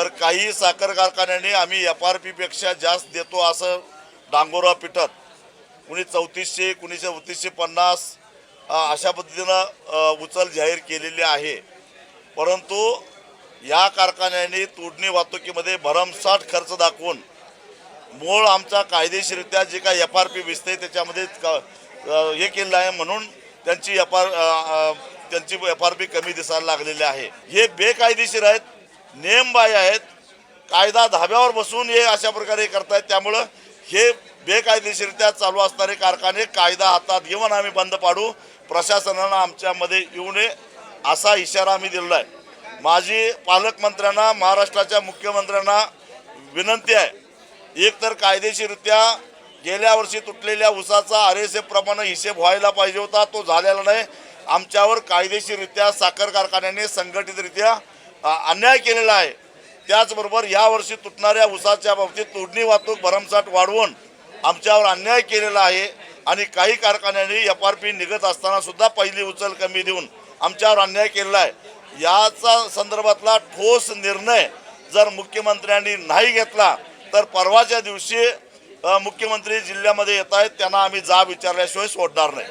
तर काही साखर कारखान्यांनी आम्ही एफ आर पीपेक्षा जास्त देतो असं डांगोरा पिटत कुणी चौतीसशे कुणी चौतीसशे पन्नास अशा पद्धतीनं उचल जाहीर केलेली आहे. परंतु या कारखान्यांनी तोडणी वाहतुकीमध्ये भरमसाठ खर्च दाखवून मूळ आमचा कायदेशीररित्या जे काय एफ आर पी विसते त्याच्यामध्ये क- हे केलेलं आहे म्हणून त्यांची एफ आर त्यांची एफ आर पी कमी दिसायला लागलेली आहे. हे बेकायदेशीर आहेत. नियमबाह्य आहेत. कायदा धाब्यावर बसून हे अशा प्रकारे करतायत. त्यामुळं हे बेकायदेशीरित्या चालू असणारे कारखाने कायदा हातात घेऊन आम्ही बंद पाडू. प्रशासनानं आमच्यामध्ये येऊ नये असा इशारा आम्ही दिलेला आहे. माझी पालकमंत्र्यांना महाराष्ट्राच्या मुख्यमंत्र्यांना विनंती आहे. एकतर कायदेशीरित्या गेल्या वर्षी तुटलेल्या उसाचा आर एस एफप्रमाणे हिशेब व्हायला पाहिजे होता. तो झालेला नाही. आमच्यावर कायदेशीररित्या साखर कारखान्याने संघटितरित्या अन्याय केलेला आहे. त्याचबरोबर यावर्षी तुटणाऱ्या उसाच्या बाबतीत तोडणी वाहतूक भरमसाठ वाढवून आमच्यावर अन्याय केलेला आहे आणि काही कारखान्यांनी एफ आर पी निघत असताना सुद्धा पहिली उचल कमी देऊन आमच्यावर अन्याय केलेला आहे. याचा संदर्भातला ठोस निर्णय जर मुख्यमंत्र्यांनी नाही घेतला तर परवाच्या दिवशी मुख्यमंत्री जिल्ह्यामध्ये येत आहेत त्यांना आम्ही जाब विचारल्याशिवाय सोडणार नाही.